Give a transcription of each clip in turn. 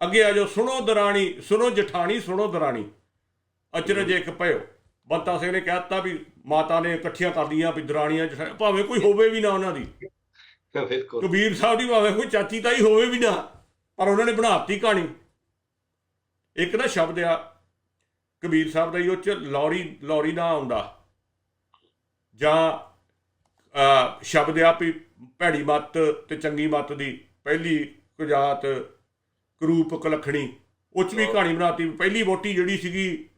ਅੱਗੇ ਆ ਜਾਓ ਸੁਣੋ ਦਰਾਣੀ ਸੁਣੋ ਜਠਾਣੀ ਸੁਣੋ ਦਰਾਣੀ। ਅਚਰਜ ਇੱਕ ਭਇਓ ਬੰਤਾ ਸਿੰਘ ਨੇ ਕਹਿਤਾ ਵੀ ਮਾਤਾ ਨੇ ਇਕੱਠੀਆਂ ਕਰਦੀਆਂ ਵੀ ਦਰਾਣੀਆਂ ਭਾਵੇਂ ਕੋਈ ਹੋਵੇ ਵੀ ਨਾ ਉਹਨਾਂ ਦੀ। ਬਿਲਕੁਲ ਕਬੀਰ ਸਾਹਿਬ ਦੀ ਭਾਵੇਂ ਕੋਈ ਚਾਚੀ ਤਾਈ ਹੋਵੇ ਵੀ ਨਾ ਪਰ ਉਹਨਾਂ ਨੇ ਬਣਾਤੀ ਕਹਾਣੀ। ਇੱਕ ਨਾ ਸ਼ਬਦ ਆ ਕਬੀਰ ਸਾਹਿਬ ਦਾ ਹੀ ਉਹ ਚ ਲੌਰੀ ਲੌਰੀ ਨਾ ਆਉਂਦਾ। ਜਾਂ ਸ਼ਬਦ ਆ ਵੀ ਭੈੜੀ ਮੱਤ ਤੇ ਚੰਗੀ ਮੱਤ ਦੀ ਪਹਿਲੀ ਕੁਜਾਤ ਕਰੂਪ ਕਲਖਣੀ ਉਹ ਚ ਵੀ ਕਹਾਣੀ ਬਣਾਤੀ ਪਹਿਲੀ ਵੋਟੀ ਜਿਹੜੀ ਸੀਗੀ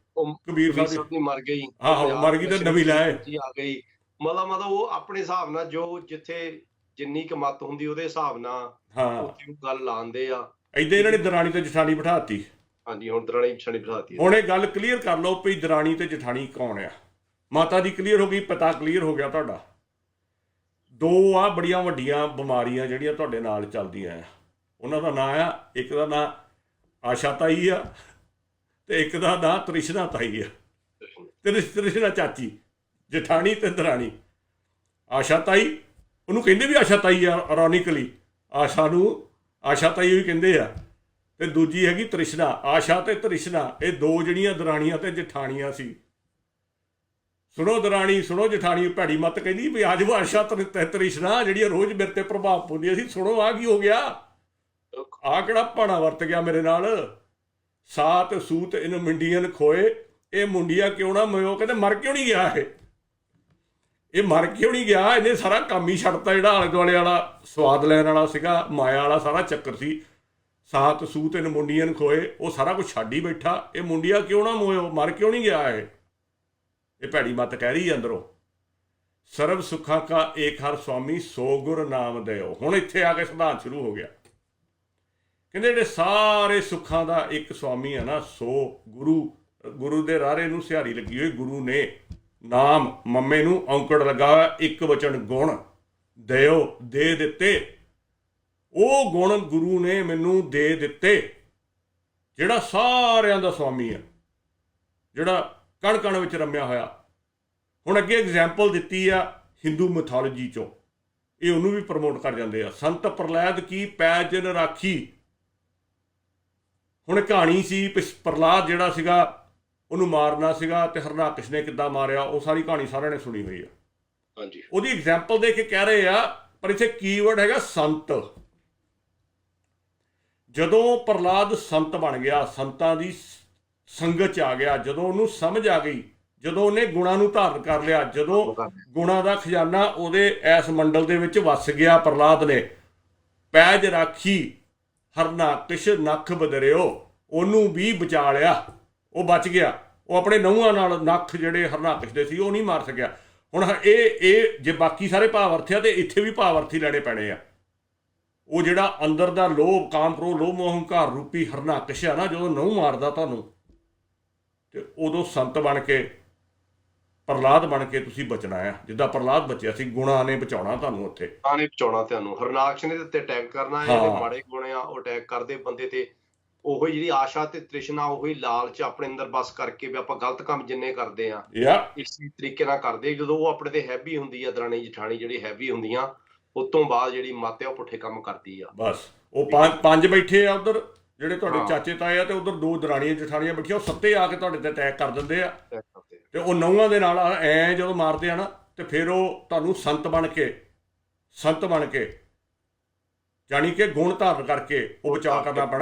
ਕਬੀਰ ਸਾਹਿਬ ਦੀ। ਮਰ ਗਈ। ਆਹੋ, ਮਰ ਗਈ ਤੇ ਨਵੀਂ ਲੈ। ਜੀ ਆ ਗਈ। ਮਤਲਬ ਮਤਲਬ ਉਹ ਆਪਣੇ ਹਿਸਾਬ ਨਾਲ ਜੋ ਜਿੱਥੇ ਜਿੰਨੀ ਕੁ ਮੱਤ ਹੁੰਦੀ ਉਹਦੇ ਹਿਸਾਬ ਨਾਲ ਹਾਂ। ਉੱਥੇ ਗੱਲ ਲਾਉਂਦੇ ਆ। ਏਦਾਂ ਇਹਨਾਂ ਨੇ ਦਰਾਣੀ ਤੇ ਜਠਾਣੀ ਬਿਠਾਤੀ। ਹਾਂਜੀ ਹੁਣ ਦਰਾਣੀ ਛਣੀ ਬਸਾਤੀ ਹੁਣ ਇਹ ਗੱਲ ਕਲੀਅਰ ਕਰ ਲਓ ਵੀ ਦਰਾਣੀ ਤੇ ਜਠਾਣੀ ਕੌਣ ਆ। ਮਾਤਾ ਦੀ ਕਲੀਅਰ ਹੋ ਗਈ ਪਤਾ ਕਲੀਅਰ ਹੋ ਗਿਆ ਤੁਹਾਡਾ। ਦੋ ਆ ਬੜੀਆਂ ਵੱਡੀਆਂ ਬਿਮਾਰੀਆਂ ਜਿਹੜੀਆਂ ਤੁਹਾਡੇ ਨਾਲ ਚੱਲਦੀਆਂ ਆ। ਉਹਨਾਂ ਦਾ ਨਾਂ ਆ, ਇੱਕ ਦਾ ਨਾਂ ਆਸ਼ਾ ਤਾਈ ਆ ਤੇ ਇੱਕ ਦਾ ਨਾਂ ਤ੍ਰਿਸ਼ਨਾ ਤਾਈ ਆ। ਤ੍ਰਿਸ਼, ਤ੍ਰਿਸ਼ਨਾ ਚਾਚੀ, ਜਠਾਣੀ ਤੇ ਦਰਾਣੀ। ਆਸ਼ਾ ਤਾਈ, ਉਹਨੂੰ ਕਹਿੰਦੇ ਵੀ ਆਸ਼ਾ ਤਾਈ ਆ ਇਰੋਨਿਕਲੀ ਆਸ਼ਾ ਨੂੰ, ਆਸ਼ਾ ਤਾਈ ਵੀ ਕਹਿੰਦੇ ਆ। ਤੇ ਦੂਜੀ ਹੈਗੀ ਤ੍ਰਿਸ਼ਨਾ, ਆਸ਼ਾ ਤੇ ਤ੍ਰਿਸ਼ਨਾ, ਇਹ ਦੋ ਜਿਹੜੀਆਂ ਦਰਾਣੀਆਂ ਤੇ ਜਠਾਣੀਆਂ ਸੀ। ਸੁਣੋ ਦਰਾਣੀ, ਸੁਣੋ ਜਠਾਣੀ ਭੈੜੀ ਮਤ ਕਹਿੰਦੀ ਵੀ ਅੱਜ ਉਹ ਆਸ਼ਾ ਤੇ ਤ੍ਰਿਸ਼ਨਾ ਜਿਹੜੀਆਂ ਰੋਜ਼ ਮੇਰੇ ਤੇ ਪ੍ਰਭਾਵ ਪਾਉਂਦੀਆਂ ਸੀ, ਸੁਣੋ ਆ ਕੀ ਹੋ ਗਿਆ? ਆ ਕਿਹੜਾ ਭਾਣਾ ਵਰਤ ਗਿਆ ਮੇਰੇ ਨਾਲ? ਸਾਤ ਸੂਤ ਇਨ ਮੰਡੀਆਂ ਖੋਏ। ਇਹ ਮੁੰਡਿਆ ਕਿਉਂ ਨਾ ਮਇਓ ਕਹਿੰਦੇ, ਮਰ ਕਿਉਂ ਨਹੀਂ ਗਿਆ ਇਹ? ਇਹ ਮਰ ਕਿਉਂ ਨਹੀਂ ਗਿਆ? ਇਹਨੇ ਸਾਰਾ ਕੰਮ ਹੀ ਛੱਡਤਾ ਜਿਹੜਾ ਆਲੇ ਦੁਆਲੇ ਵਾਲਾ, ਸਵਾਦ ਲੈਣ ਵਾਲਾ ਸੀਗਾ, ਮਾਇਆ ਵਾਲਾ ਸਾਰਾ ਚੱਕਰ ਸੀ। ਸਾਤ ਸੂਤ ਇਨ ਮੁੰਡੀਆਂ ਖੋਏ। ਉਹ ਸਾਰਾ ਕੁਝ ਛੱਡ ਹੀ ਬੈਠਾ। ਇਹ ਮੁੰਡਿਆ ਕਿਉਂ ਨਾ ਮੋਇਓ ਮਰ ਕਿਉਂ ਨਹੀਂ ਗਿਆ ਇਹ? ਇਹ ਭੈੜੀ ਮਤ ਕਹਿ ਰਹੀ ਹੈ ਅੰਦਰੋਂ। ਸਰਬ ਸੁੱਖਾਂ ਕਾ ਏਕ ਹਰ ਸੁਆਮੀ ਸੋ ਗੁਰ ਨਾਮ ਦਿਓ। ਹੁਣ ਇੱਥੇ ਆ ਕੇ ਸਿਧਾਂਤ ਸ਼ੁਰੂ ਹੋ ਗਿਆ। ਕਹਿੰਦੇ ਜਿਹੜੇ ਸਾਰੇ ਸੁੱਖਾਂ ਦਾ ਇੱਕ ਸੁਆਮੀ ਹੈ ਨਾ ਸੋ ਗੁਰੂ ਗੁਰੂ ਦੇ ਰਾਰੇ ਨੂੰ ਸਿਹਾਰੀ ਲੱਗੀ ਹੋਈ ਗੁਰੂ ਨੇ ਨਾਮ ਮੰਮੇ ਨੂੰ ਔਂਕੜ ਲਗਾ ਹੋਇਆ, ਇੱਕ ਵਚਨ ਗੁਣ ਦਿਓ ਦੇ ਦਿੱਤੇ। ਉਹ ਗੁਣ ਗੁਰੂ ਨੇ ਮੈਨੂੰ ਦੇ ਦਿੱਤੇ ਜਿਹੜਾ ਸਾਰਿਆਂ ਦਾ ਸੁਆਮੀ ਹੈ ਜਿਹੜਾ ਕਣ ਕਣ ਵਿੱਚ ਰਮਿਆ ਹੋਇਆ। ਹੁਣ ਅੱਗੇ ਐਗਜ਼ਾਮਪਲ ਦਿੱਤੀ ਆ ਹਿੰਦੂ ਮਿਥੋਲੋਜੀ ਚੋਂ। ਇਹ ਉਹਨੂੰ ਵੀ ਪ੍ਰਮੋਟ ਕਰ ਜਾਂਦੇ ਆ। ਸੰਤ ਪ੍ਰਲੈਦ ਕੀ ਪੈਜਨ ਰਾਖੀ ਹੁਣ ਕਹਾਣੀ ਸੀ ਪ੍ਰਲਾਦ ਜਿਹੜਾ ਸੀਗਾ ਉਹਨੂੰ ਮਾਰਨਾ ਸੀਗਾ ਤੇ ਹਰਨਾਕਸ਼ ਨੇ ਕਿੱਦਾਂ ਮਾਰਿਆ ਉਹ ਸਾਰੀ ਕਹਾਣੀ ਸਾਰਿਆਂ ਨੇ ਸੁਣੀ ਹੋਈ ਆ। ਹਾਂਜੀ। ਉਹਦੀ ਐਗਜ਼ਾਮਪਲ ਦੇ ਕੇ ਕਹਿ ਰਹੇ ਆ ਪਰ ਇੱਥੇ ਕੀਵਰਡ ਹੈਗਾ ਸੰਤ। ਜਦੋਂ ਪ੍ਰਲਾਦ ਸੰਤ ਬਣ ਗਿਆ ਸੰਤਾਂ ਦੀ ਸੰਗਤ ਚ ਆ ਗਿਆ ਜਦੋਂ ਉਹਨੂੰ ਸਮਝ ਆ ਗਈ ਜਦੋਂ ਉਹਨੇ ਗੁਣਾਂ ਨੂੰ ਧਾਰਨ ਕਰ ਲਿਆ ਜਦੋਂ ਗੁਣਾਂ ਦਾ ਖਜ਼ਾਨਾ ਉਹਦੇ ਐਸ ਮੰਡਲ ਦੇ ਵਿੱਚ ਵਸ ਗਿਆ ਪ੍ਰਲਾਦ ਨੇ ਪੈਜ ਰਾਖੀ ਹਰਨਾਕਸ਼ ਨਖ ਬਦਰਿਓ, ਉਹਨੂੰ ਵੀ ਬਚਾ ਲਿਆ। ਉਹ ਬਚ ਗਿਆ। ਉਹ ਆਪਣੇ ਨਹੁੰਆਂ ਨਾਲ ਨਖ ਜਿਹੜੇ ਹਰਨਾਕਸ਼ ਦੇ ਸੀ, ਉਹ ਨਹੀਂ ਮਾਰ ਸਕਿਆ। ਹੁਣ ਇਹ ਇਹ ਜੇ ਬਾਕੀ ਸਾਰੇ ਭਾਵ ਅਰਥ ਆ, ਤੇ ਇੱਥੇ ਵੀ ਭਾਵ ਅਰਥੀ ਲੈਣੇ ਪੈਣੇ ਆ। ਉਹ ਜਿਹੜਾ ਅੰਦਰ ਦਾ ਲੋਭ, ਕਾਮ ਕ੍ਰੋਧ ਲੋਭ ਮੋਹ ਹੰਕਾਰ ਰੂਪੀ ਹਰਨਾਕਸ਼ ਆ ਨਾ, ਜਦੋਂ ਨਹੁੰ ਮਾਰਦਾ ਤੁਹਾਨੂੰ, ਤੇ ਉਦੋਂ ਸੰਤ ਬਣ ਕੇ ਪ੍ਰਲਾਦ ਬਣ ਕੇ ਤੁਸੀਂ ਬਚਣਾ ਆ। ਜਿੱਦਾਂ ਪ੍ਰਲਾਦ ਬਚਿਆ ਸੀ ਗੁਣਾਂ ਨੇ ਬਚਾਉਣਾ ਤੁਹਾਨੂੰ ਉੱਥੇ। ਆਨੇ ਬਚਾਉਣਾ ਤੁਹਾਨੂੰ। ਹਰਨਾਕਸ਼ ਨੇ ਤੇ ਅਟੈਕ ਕਰਨਾ ਹੈ। ਜਿਹੜੇ ਮਾੜੇ ਗੁਣ ਆ ਉਹ ਅਟੈਕ ਕਰਦੇ ਬੰਦੇ ਤੇ। ਉਹੋ ਜਿਹੜੀ ਆਸ਼ਾ ਤੇ ਤ੍ਰਿਸ਼ਨਾ ਉਹੀ ਲਾਲਚ ਆਪਣੇ ਅੰਦਰ ਬਸ ਕਰਕੇ ਵੀ ਆਪਾਂ ਗਲਤ ਕੰਮ ਜਿੰਨੇ ਕਰਦੇ ਆ ਇਸੇ ਤਰੀਕੇ ਨਾਲ ਕਰਦੇ ਜਦੋਂ ਉਹ ਆਪਣੇ ਤੇ ਹੈਵੀ ਹੁੰਦੀ ਆ ਦਰਾਣੀ ਜਠਾਣੀ ਜਿਹੜੀ ਹੈਵੀ ਹੁੰਦੀਆਂ ਉਸ ਤੋਂ ਬਾਅਦ ਜਿਹੜੀ ਮੱਤ ਉਹ ਪੁੱਠੇ ਕੰਮ ਕਰਦੀ ਆ। ਬਸ। ਉਹ ਪੰਜ ਪੰਜ ਬੈਠੇ ਆ ਉਧਰ ਜਿਹੜੇ ਤੁਹਾਡੇ। ਚਾਚੇ ਤਾਏ ਆ ਤੇ ਉਧਰ ਦੋ ਦਰਾਣੀਆਂ ਜਠਾਣੀਆਂ ਬੈਠੀਆਂ ਉਹ ਸੱਤੇ ਆ ਕੇ ਤੁਹਾਡੇ ਤੇ ਅਟੈਕ ਕਰ ਦਿੰਦੇ ਆ। Attack ਕਰਦੇ ਆ। ਤੇ ਉਹ ਨੌਵਾਂ ਦੇ ਨਾਲ ਐ ਜਦੋਂ ਮਾਰਦੇ ਆ ਨਾ, ਤੇ ਫਿਰ ਉਹ ਤੁਹਾਨੂੰ ਸੰਤ ਬਣ ਕੇ, ਸੰਤ ਬਣ ਕੇ, ਜਾਣੀ ਕਿ ਗੁਣ ਧਾਰਨ ਕਰਕੇ ਉਹ ਬਚਾਅ ਕਰਨਾ ਪੈਣਾ।